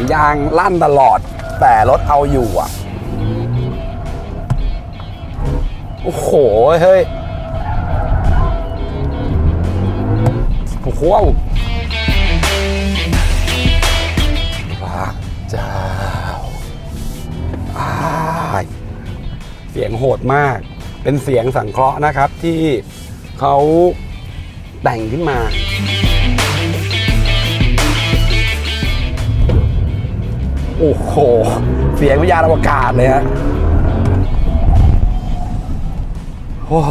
งยางลั่นตลอด แต่รถเอาอยู่อะ โอ้โห เฮ้ย โอ้โหพระเจ้าอายเสียงโหดมาก เป็นเสียงสังเคราะห์นะครับที่เขาแต่งขึ้นมา โอ้โห เสียงวิญญาณอวกาศเลยฮะโอ้ส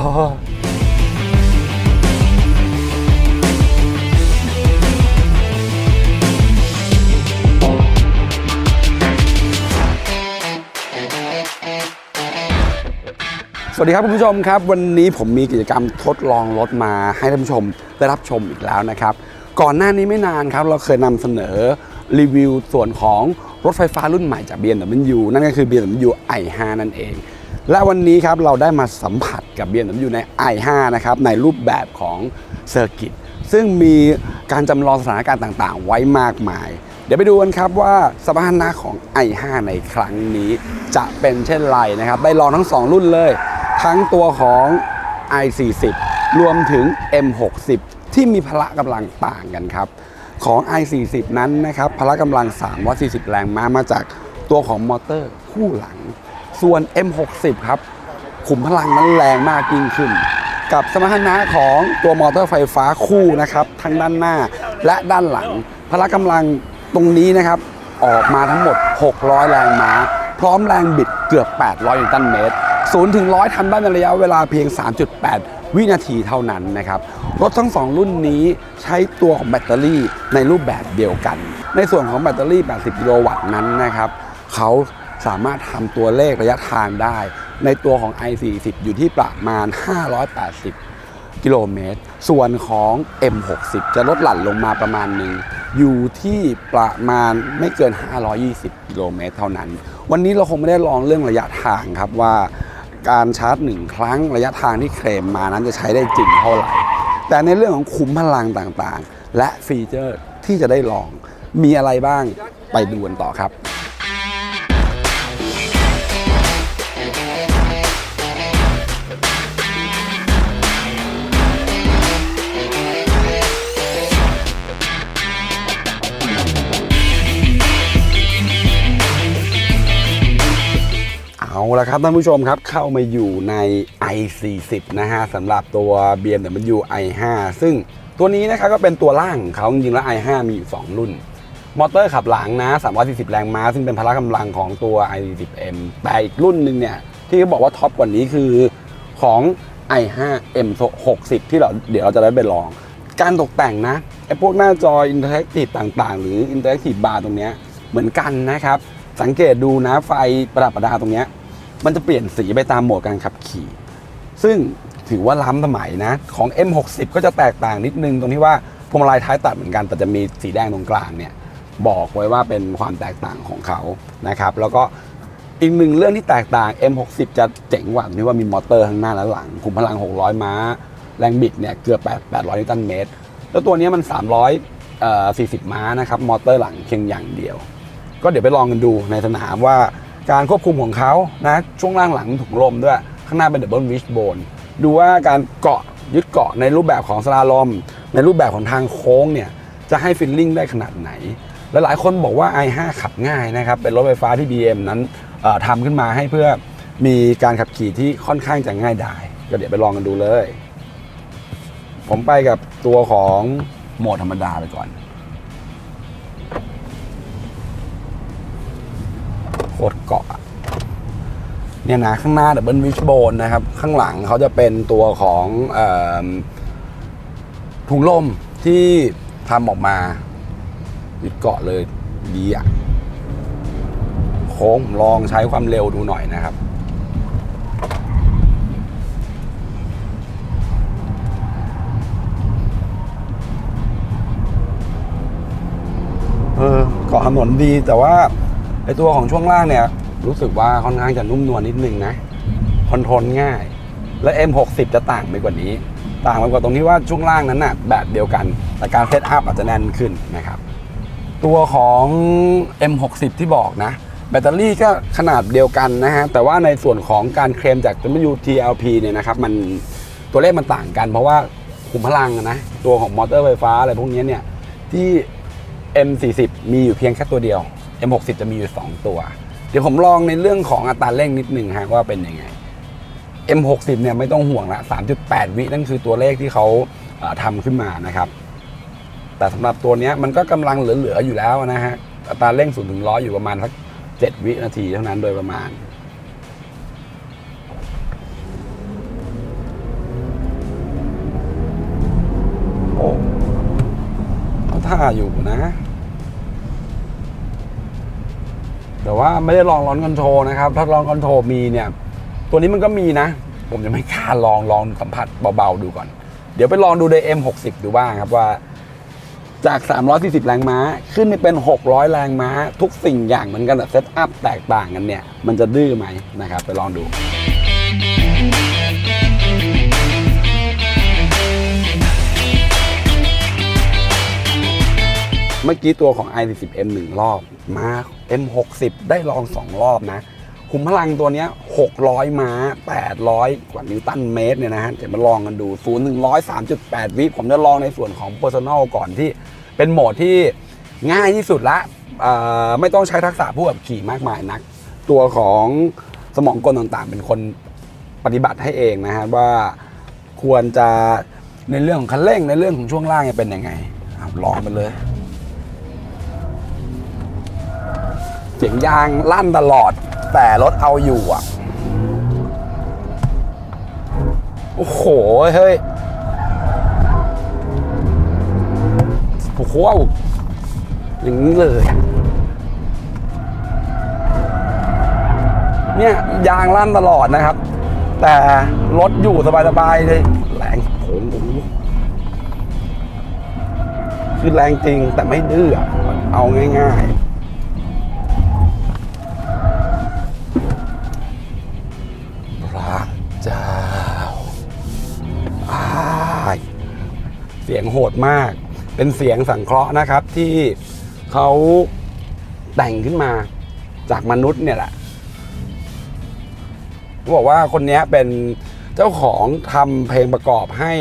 วัสดีครับคุณผู้ชมครับ วันนี้ผมมีกิจกรรมทดลองรถมาให้ท่านผู้ชมได้รับชมอีกแล้วนะครับ ก่อนหน้านี้ไม่นานครับ เราเคยนำเสนอรีวิวส่วนของ รถไฟฟ้ารุ่นใหม่จาก BMW นั่นก็คือ BMW i5 นั่นเอง และวันนี้ครับเราได้มาสัมผัสกับ BMW ใน i5 นะครับในรูปแบบของเซอร์กิตซึ่งมีการจำลองสถานการณ์ต่างๆ ไว้มากมาย เดี๋ยวไปดูกันครับว่าสมรรถนะของ i5 ในครั้งนี้จะเป็นเช่นไรนะครับ ได้ลองทั้ง 2 รุ่นเลย ทั้งตัวของ i40 รวมถึง M60 ที่มีพละกำลังต่างกันครับ ของ i40 นั้นนะครับพละกำลัง340 แรงม้ามาจากตัวของมอเตอร์คู่หลัง ส่วน M60 ครับขุมพลังนั้นแรงมากยิ่งขึ้น กับสมรรถนะของตัวมอเตอร์ไฟฟ้าคู่นะครับทั้งด้านหน้าและด้านหลัง พละกำลังตรงนี้นะครับออกมาทั้งหมด 600 แรงม้า พร้อมแรงบิดเกือบ 800นิวตันเมตร 0ถึง100ทำได้ในระยะเวลาเพียง 3.8 วินาทีเท่านั้นนะครับ รถทั้ง 2 รุ่นนี้ใช้ตัวของแบตเตอรี่ในรูปแบบเดียวกัน ในส่วนของแบตเตอรี่ 80 กิโลวัตต์นั้นนะครับเขาสามารถทำตัวเลขระยะทางได้ ในตัวของ i40 อยู่ที่ประมาณ 580 กิโลเมตร ส่วนของ M60 จะลดหลั่นลงมาประมาณหนึ่งอยู่ที่ประมาณไม่เกิน 520 กิโลเมตรเท่านั้น วันนี้เราคงไม่ได้ลองเรื่องระยะทางครับว่า การชาร์จหนึ่งครั้งระยะทางที่เคลมมานั้นจะใช้ได้จริงเท่าไหร่ แต่ในเรื่องของคุ้มพลังต่างๆ และฟีเจอร์ที่จะได้ลองมีอะไรบ้างไปดูกันต่อครับ ละครับท่านผู้ชมครับเข้ามาอยู่ใน i40 นะฮะสำหรับตัว BMW i5 ซึ่งตัวนี้นะครับก็เป็นตัวล่างของเขาจริงๆแล้ว i5 มีอยู่ 2 รุ่น มอเตอร์ขับหลังนะ340 แรงม้า ซึ่งเป็นพละกำลังของตัว i40M แต่อีกรุ่นหนึ่งเนี่ย ที่เขาบอกว่าท็อปกว่านี้คือของ i5 M60 ที่เราเดี๋ยวเราจะได้ไปลอง การตกแต่งนะไอ้พวกหน้าจออินเทอร์แอคทีฟต่างๆ หรืออินเทอร์แอคทีฟบาร์ตรงเนี้ยเหมือนกันนะครับ สังเกตดูนะไฟประดับประดาตรงเนี้ย มันจะเปลี่ยนสีไปตามโหมดการขับขี่ ซึ่งถือว่าล้ำสมัยนะ ของ M60 ก็จะแตกต่างนิดนึงตรงที่ว่าพวงมาลัยท้ายตัดเหมือนกันแต่จะมีสีแดงตรงกลางเนี่ยบอกไว้ว่าเป็นความแตกต่างของเขานะครับ แล้วก็อีกหนึ่งเรื่องที่แตกต่าง M60 จะเจ๋งกว่าตรงที่ว่ามีมอเตอร์ข้างหน้าและหลัง คุมพลัง 600 ม้า แรงบิดเนี่ยเกือบ8 800นิวตันเมตร แล้วตัวนี้มัน300เอ่อ40 ม้านะครับ มอเตอร์หลังเพียงอย่างเดียว ก็เดี๋ยวไปลองกันดูในสนามว่า การควบคุมของเขานะช่วงล่างหลังถุงลมด้วย ข้างหน้าเป็นดับเบิลวิชโบนดูว่าการเกาะยึดเกาะในรูปแบบของสลาลอม ในรูปแบบของทางโค้งเนี่ยจะให้ฟิลลิ่งได้ขนาดไหนและหลายคนบอกว่า i5 ขับง่ายนะครับ เป็นรถไฟฟ้าที่ BM นั้นทำขึ้นมาให้เพื่อมีการขับขี่ที่ค่อนข้างจะง่ายดายก็เดี๋ยวไปลองกันดูเลย ผมไปกับตัวของโหมดธรรมดาไปก่อน คตรเกาะเนี่ยนะข้างหน้าดับเบิลวิชโบนนะครับ ข้างหลังเขาจะเป็นตัวของอถุงลมที่ทำออกมายึดเกาะเลยดีอะโค้งลองใช้ความเร็วดูหน่อยนะครับเออเกาะถนนดีแต่ว่า ไอตัวของช่วงล่างเนี่ย รู้สึกว่าค่อนข้างจะนุ่มนวลนิดนึงนะคอนโทรลง่าย และ M60 จะต่างไปกว่านี้ ต่างไปกว่าตรงที่ว่าช่วงล่างนั้นน่ะแบบเดียวกัน แต่การเซตอัพอาจจะแน่นขึ้นนะครับ ตัวของ M60 ที่บอกนะ แบตเตอรี่ก็ขนาดเดียวกันนะฮะ แต่ว่าในส่วนของการเคลมจาก WTLP เนี่ยนะครับ มันตัวเลขมันต่างกัน เพราะว่าขุมพลังนะ ตัวของมอเตอร์ไฟฟ้าอะไรพวกนี้เนี่ยที่ M40 มีอยู่เพียงแค่ตัวเดียว M60 จะมีอยู่ 2 ตัว เดี๋ยวผมลองในเรื่องของอัตราเร่งนิดหนึ่งฮะว่าเป็นยังไง M60 เนี่ยไม่ต้องห่วงละ3.8 วินั่นคือตัวเลขที่เขาเอ่อทำขึ้นมานะครับ แต่สำหรับตัวนี้มันก็กำลังเหลือๆอยู่แล้วนะฮะอัตราเร่ง0ถึง100อยู่ประมาณสัก7วินาทีเท่านั้นโดยประมาณโอ้เขาท่าอยู่นะ แต่ว่าไม่ได้ลองร้อนคอนโทรนะครับ ถ้าลองคอนโทรมีเนี่ย ตัวนี้มันก็มีนะ ผมจะไม่กล้าลองลองสัมผัสเบาๆดูก่อน เดี๋ยวไปลองดูใน M60 ดูบ้างครับว่า จาก 340 แรงม้า ขึ้นไปเป็น 600 แรงม้า ทุกสิ่งอย่างเหมือนกันแต่เซตอัพแตกต่างกันเนี่ย มันจะดื้อไหมนะครับ ไปลองดู มื่อกี้ตัวของ i40M หนึ่งรอบ มา M60 ได้ลอง 2 รอบนะคุมพลังตัวนี้ 600 ม้า 800 กว่านิวตันเมตรเนี่ยนะฮะเดี๋ยวมาลองกันดู 0 1 0 3.8 วิ ผมจะลองในส่วนของ Personal ก่อนที่เป็นโหมดที่ง่ายที่สุดละอ่อไม่ต้องใช้ทักษะผู้ขับขี่มากมายนัก ตัวของสมองกลต่างๆ เป็นคนปฏิบัติให้เองนะฮะว่าควรจะในเรื่องของคันเร่งในเรื่องของช่วงล่างเป็นยังไงลองมันเลย เสียงยางลั่นตลอด แต่รถเอาอยู่อะ โอ้โห เฮ้ยโอ้โหอย่างนี้เลย เนี่ย ยางลั่นตลอดนะครับ แต่รถอยู่สบายๆเลยแรงโหงคือแรงจริงแต่ไม่ดื้อเอาง่ายๆ สียงโหดมาก เป็นเสียงสังเคราะห์นะครับที่เขาแต่งขึ้นมาจากมนุษย์เนี่ยแหละเขาบอกว่าคนนี้เป็นเจ้าของทำเพลงประกอบให้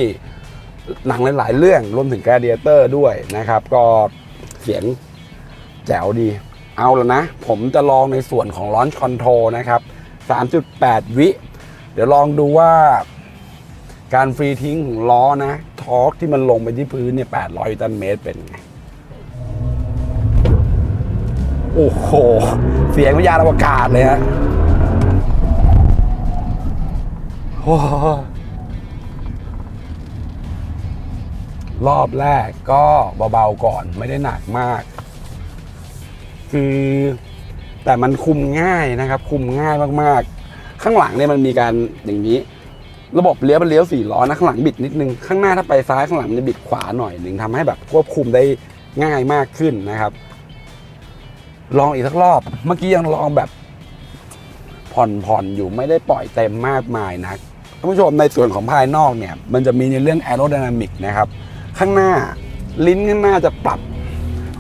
หนังหลาย ๆ เรื่องรวมถึง Gladiator ด้วยนะครับ ก็เสียงแจ๋วดี เอาแล้วนะ ผมจะลองในส่วนของ Launch Control นะครับ 3.8 วิ เดี๋ยวลองดูว่าการฟรีทิ้งของล้อนะทอร์กที่มันลงไปที่พื้นเนี่ย800นิวตันเมตรเป็นไง โอ้โห เสียงวิญญาณอวกาศเลยฮะโอ้รอบแรกก็เบาๆก่อนไม่ได้หนักมาก คือแต่มันคุมง่ายนะครับ คุมง่ายมากๆ ข้างหลังเนี่ยมันมีการอย่างนี้ ระบบเลี้ยวเป็นเลี้ยวสี่ล้อนะข้างหลังบิดนิดนึง ข้างหน้าถ้าไปซ้ายข้างหลังมันจะบิดขวาหน่อยหนึ่งทำให้แบบควบคุมได้ง่ายมากขึ้นนะครับ ลองอีกสักรอบ เมื่อกี้ยังลองแบบผ่อนผ่อนๆอยู่ไม่ได้ปล่อยเต็มมากมายนักท่านผู้ชมในส่วนของภายนอกเนี่ย มันจะมีในเรื่อง aerodynamic นะครับ ข้างหน้าลิ้นข้างหน้าจะปรับ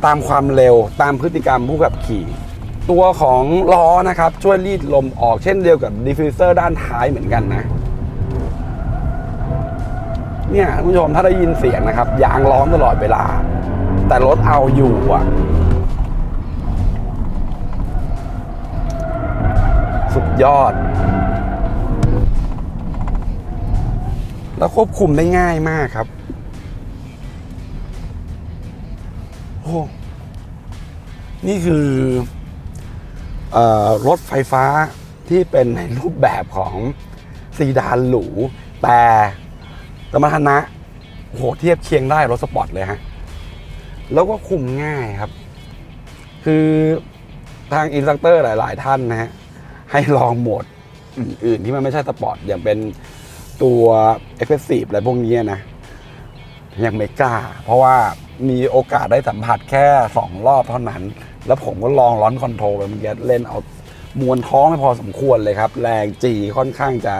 ตามความเร็วตามพฤติกรรมผู้ขับขี่ ตัวของล้อนะครับ ช่วยรีดลมออกเช่นเดียวกับดิฟฟิวเซอร์ด้านท้ายเหมือนกันนะ เนี่ยท่านผู้ชมถ้าได้ยินเสียงนะครับ ยางร้อนตลอดเวลา แต่รถเอาอยู่อะ สุดยอด แล้วควบคุมได้ง่ายมากครับ โอ้นี่คืออรถไฟฟ้าที่เป็นในรูปแบบของซีดานหรูแต่ สมรรถนะโหเทียบเคียงได้รถสปอร์ตเลยฮะ แล้วก็คุมง่ายครับ คือทางอินสตัคเตอร์หลาย ๆ ท่านนะฮะ ให้ลองโหมดอื่น ๆ ที่มันไม่ใช่สปอร์ตอย่างเป็นตัวเอฟเฟ i v e อะไรพวกนี้นะ ยังไม่กล้า เพราะว่ามีโอกาสได้สัมผัสแค่ 2 รอบเท่านั้น แล้วผมก็ลองร้อนคอนโทรลไปเมื่อกี้เล่นเอามวนท้องไม่พอสมควรเลยครับ แรงจีค่อนข้างจะ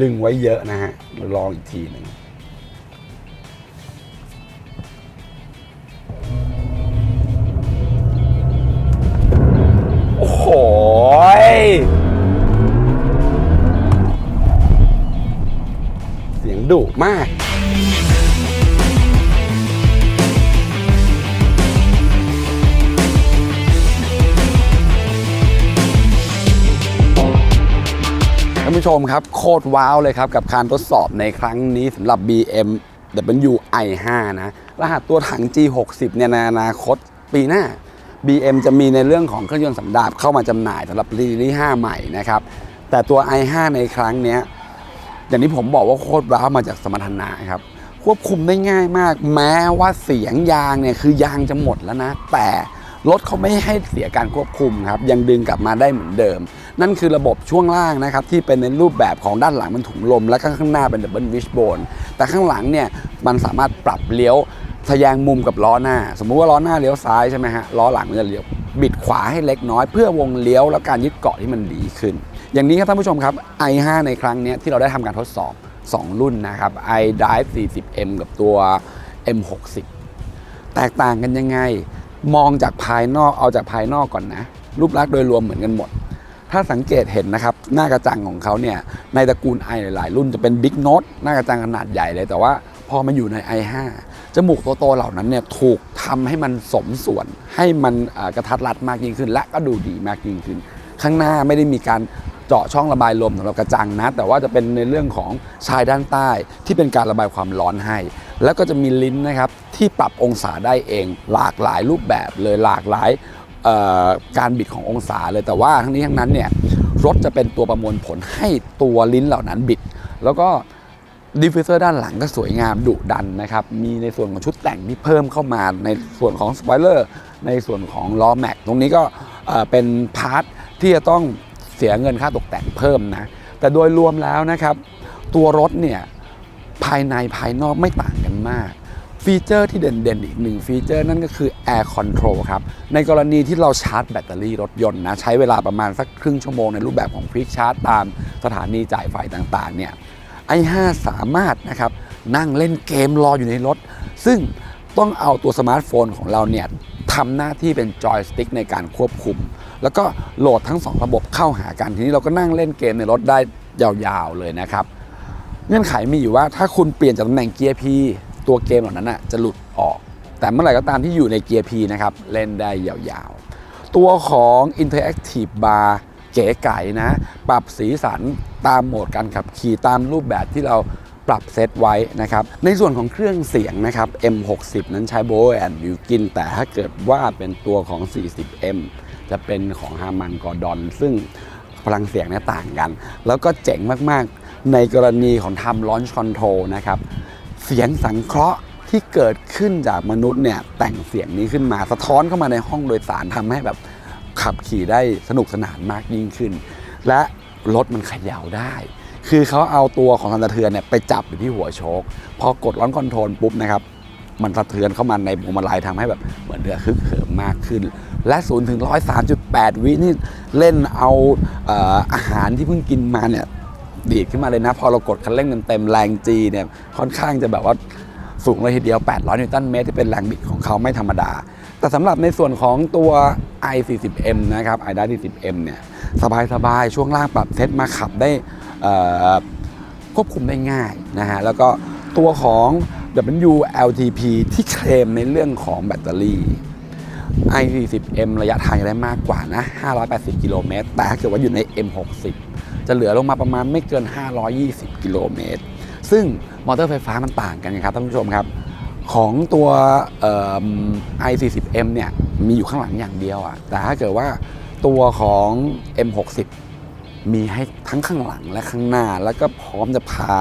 ดึงไว้เยอะนะฮะลองอีกทีหนึ่ง มาก ท่านผู้ชมครับ โคตรว้าวเลยครับ กับการทดสอบในครั้งนี้สำหรับ BMW i5 นะ รหัสตัวถัง G60 เนี่ยในอนาคตปีหน้า BM จะมีในเรื่องของเครื่องยนต์สันดาปเข้ามาจำหน่ายสำหรับซีรีส์5ใหม่นะครับ แต่ตัว i5 ในครั้งนี้ อย่างที่ผมบอกว่าโคตรว้าวมาจากสมรรถนะครับ ควบคุมได้ง่ายมาก แม้ว่าเสียงยางเนี่ยคือยางจะหมดแล้วนะ แต่รถเขาไม่ให้เสียการควบคุมครับยังดึงกลับมาได้เหมือนเดิม นั่นคือระบบช่วงล่างนะครับที่เป็นในรูปแบบของด้านหลังเป็นถุงลม และก็ข้างหน้าเป็นดับเบิลวิชโบนแต่ข้างหลังเนี่ยมันสามารถปรับเลี้ยวทะแยงมุมกับล้อหน้า สมมุติว่าล้อหน้าเลี้ยวซ้ายใช่ไหมฮะล้อหลังมันจะเลี้ยวบิดขวาให้เล็กน้อย เพื่อวงเลี้ยวและการยึดเกาะที่มันดีขึ้น อย่างนี้ครับท่านผู้ชมครับ i5 ในครั้งนี้ที่เราได้ทำการทดสอบ 2 รุ่นนะครับ iDrive 40M กับตัว M60 แตกต่างกันยังไง มองจากภายนอกเอาจากภายนอกก่อนนะ รูปลักษณ์โดยรวมเหมือนกันหมด ถ้าสังเกตเห็นนะครับ หน้ากระจังของเขาเนี่ยในตระกูล i หลาย ๆ รุ่นจะเป็น Big Note หน้ากระจังขนาดใหญ่เลย แต่ว่าพอมาอยู่ใน i5 จมูกโตๆเหล่านั้นเนี่ยถูกทำให้มันสมส่วนให้มันกระทัดรัดมากยิ่งขึ้น และก็ดูดีมากยิ่งขึ้น ข้างหน้าไม่ได้มีการเจาะช่องระบายลมสำหรับกระจังนะ แต่ว่าจะเป็นในเรื่องของชายด้านใต้ที่เป็นการระบายความร้อนให้ แล้วก็จะมีลิ้นนะครับที่ปรับองศาได้เอง หลากหลายรูปแบบเลยหลากหลายการบิดขององศาเลยแต่ว่าทั้งนี้ทั้งนั้นเนี่ยรถจะเป็นตัวประมวลผลให้ตัวลิ้นเหล่านั้นบิด แล้วก็ดิฟฟิวเซอร์ด้านหลังก็สวยงามดุดันนะครับ มีในส่วนของชุดแต่งที่เพิ่มเข้ามาในส่วนของสปอยเลอร์ในส่วนของล้อแม็กตรงนี้ก็เป็นพาร์ท ที่จะต้องเสียเงินค่าตกแต่งเพิ่มนะ แต่โดยรวมแล้วนะครับ ตัวรถเนี่ยภายในภายนอกไม่ต่างกันมาก ฟีเจอร์ที่เด่นๆ อีกหนึ่งฟีเจอร์นั่นก็คือ Air Control ครับ ในกรณีที่เราชาร์จแบตเตอรี่รถยนต์นะ ใช้เวลาประมาณสักครึ่งชั่วโมงในรูปแบบของควิกชาร์จตามสถานีจ่ายไฟต่างๆเนี่ย i5 สามารถนะครับนั่งเล่นเกมรออยู่ในรถ ซึ่งต้องเอาตัวสมาร์ทโฟนของเราเนี่ย ทำหน้าที่เป็นจอยสติ๊กในการควบคุม แล้วก็โหลดทั้งสองระบบเข้าหากัน ทีนี้เราก็นั่งเล่นเกมในรถได้ยาวๆเลยนะครับ เงื่อนไขมีอยู่ว่าถ้าคุณเปลี่ยนจากตำแหน่งเกียร์ P ตัวเกมเหล่านั้นนะจะหลุดออก แต่เมื่อไหร่ก็ตามที่อยู่ในเกียร์ P นะครับเล่นได้ยาวๆ ตัวของ Interactive Bar เก๋ไก่นะ ปรับสีสันตามโหมดการขับขี่ตามรูปแบบที่เรา ปรับเซตไว้นะครับ ในส่วนของเครื่องเสียงนะครับ M60 นั้นใช้ b o w and Wilkin แต่ถ้าเกิดว่าเป็นตัวของ 40M จะเป็นของ Harman Kardon ซึ่งพลังเสียงเนี่ยต่างกัน แล้วก็เจ๋งมากๆ ในกรณีของทำ Launch Control นะครับ เสียงสังเคราะห์ที่เกิดขึ้นจากมนุษย์เนี่ยแต่งเสียงนี้ขึ้นมาสะท้อนเข้ามาในห้องโดยสารทำให้แบบขับขี่ได้สนุกสนานมากยิ่งขึ้น และรถมันขย่าได้ คือเขาเอาตัวของสันสะเทือนเนี่ยไปจับอยู่ที่หัวโชคพอกดร้อนคอนโทรลปุ๊บนะครับมันสะเทือนเข้ามาในพวงมาลัยทำให้แบบเหมือนเรือฮึกเหิมมากขึ้น และ0ูนถึงร้อยสามจุดแปดวินี่เล่นเอาเออาหารที่เพิ่งกินมาเนี่ยดีดขึ้นมาเลยนะ พอเรากดคันเร่งเต็มแรงจีเนี่ยค่อนข้างจะแบบว่าสูงเลยทีเดียว 800 นิวตันเมตรที่เป็นแรงบิดของเขาไม่ธรรมดา แต่สำหรับในส่วนของตัว i40m นะครับ i ได้ 40m เนี่ยสบายๆ ช่วงล่างปรับเซตมาขับได้ ควบคุมได้ง่ายนะฮะแล้วก็ตัวของ WLTP ที่เคลมในเรื่องของแบตเตอรี่ i40M ระยะทางจะได้มากกว่านะ 580 กิโลเมตร แต่ถ้าเกิดว่าอยู่ใน M60 จะเหลือลงมาประมาณไม่เกิน 520 กิโลเมตร ซึ่งมอเตอร์ไฟฟ้ามันต่างกันครับท่านผู้ชมครับ ของตัว i40M เนี่ยมีอยู่ข้างหลังอย่างเดียวอะแต่ถ้าเกิดว่าตัวของ M60 มีให้ทั้งข้างหลังและข้างหน้า แล้วก็พร้อมจะพา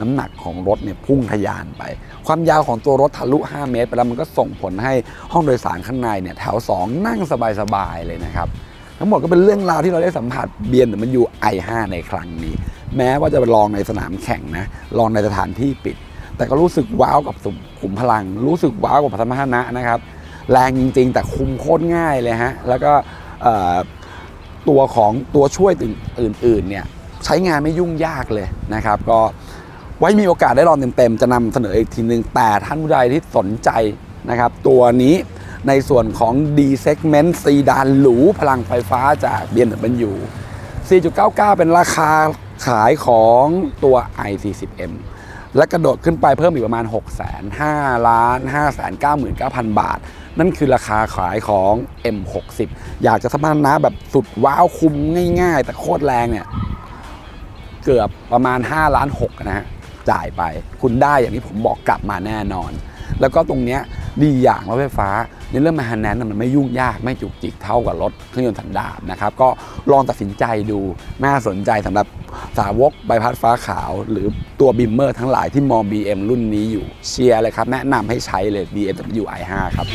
น้ำหนักของรถเนี่ยพุ่งทะยานไป ความยาวของตัวรถทะลุ 5 เมตร ไปแล้วมันก็ส่งผลให้ห้องโดยสารข้างในเนี่ยแถว 2 นั่งสบายๆเลยนะครับทั้งหมดก็เป็นเรื่องราวที่เราได้สัมผัสเบียนมันอยู่ i5 ในครั้งนี้ แม้ว่าจะไปลองในสนามแข่งนะลองในสถานที่ปิด แต่ก็รู้สึกว้าวกับสุขุมพลัง รู้สึกว้าวกับพัฒนนะนะครับ แรงจริงๆ แต่คุมโคตรง่ายเลยฮะแล้วก็ ตัวของตัวช่วยอื่นๆเนี่ยใช้งานไม่ยุ่งยากเลยนะครับ ก็ไว้มีโอกาสได้ลองเต็มๆ จะนำเสนออีกทีนึง แต่ท่านผู้ใดที่สนใจนะครับ ตัวนี้ในส่วนของ D segment ซีดานหรูพลังไฟฟ้าจาก BMW 4.99 เป็นราคาขายของตัว i40m และกระโดดขึ้นไปเพิ่มอีกประมาณ 6 5 0 0ล้าน5 9 9 0 0 0 บาท นั่นคือราคาขายของ M60 อยากจะสมรรถนะแบบสุดว้าวคุ้มง่ายๆ แต่โคตรแรงเนี่ย เกือบประมาณ 5 ล้าน6นะฮะจ่ายไป คุณได้อย่างที่ผมบอกกลับมาแน่นอน แล้วก็ตรงเนี้ยดีอย่างรถไฟฟ้า ในเรื่องมาฮันแนนมันไม่ยุ่งยากไม่จุกจิกเท่ากับรถเครื่องยนต์สันดาปนะครับก็ลองตัดสินใจดูน่าสนใจสำหรับสาวกใบพัดฟ้าขาว หรือตัวบิมเมอร์ทั้งหลายที่มอง BM รุ่นนี้อยู่เชียร์เลยครับ แนะนำให้ใช้เลย BMW i5 ครับ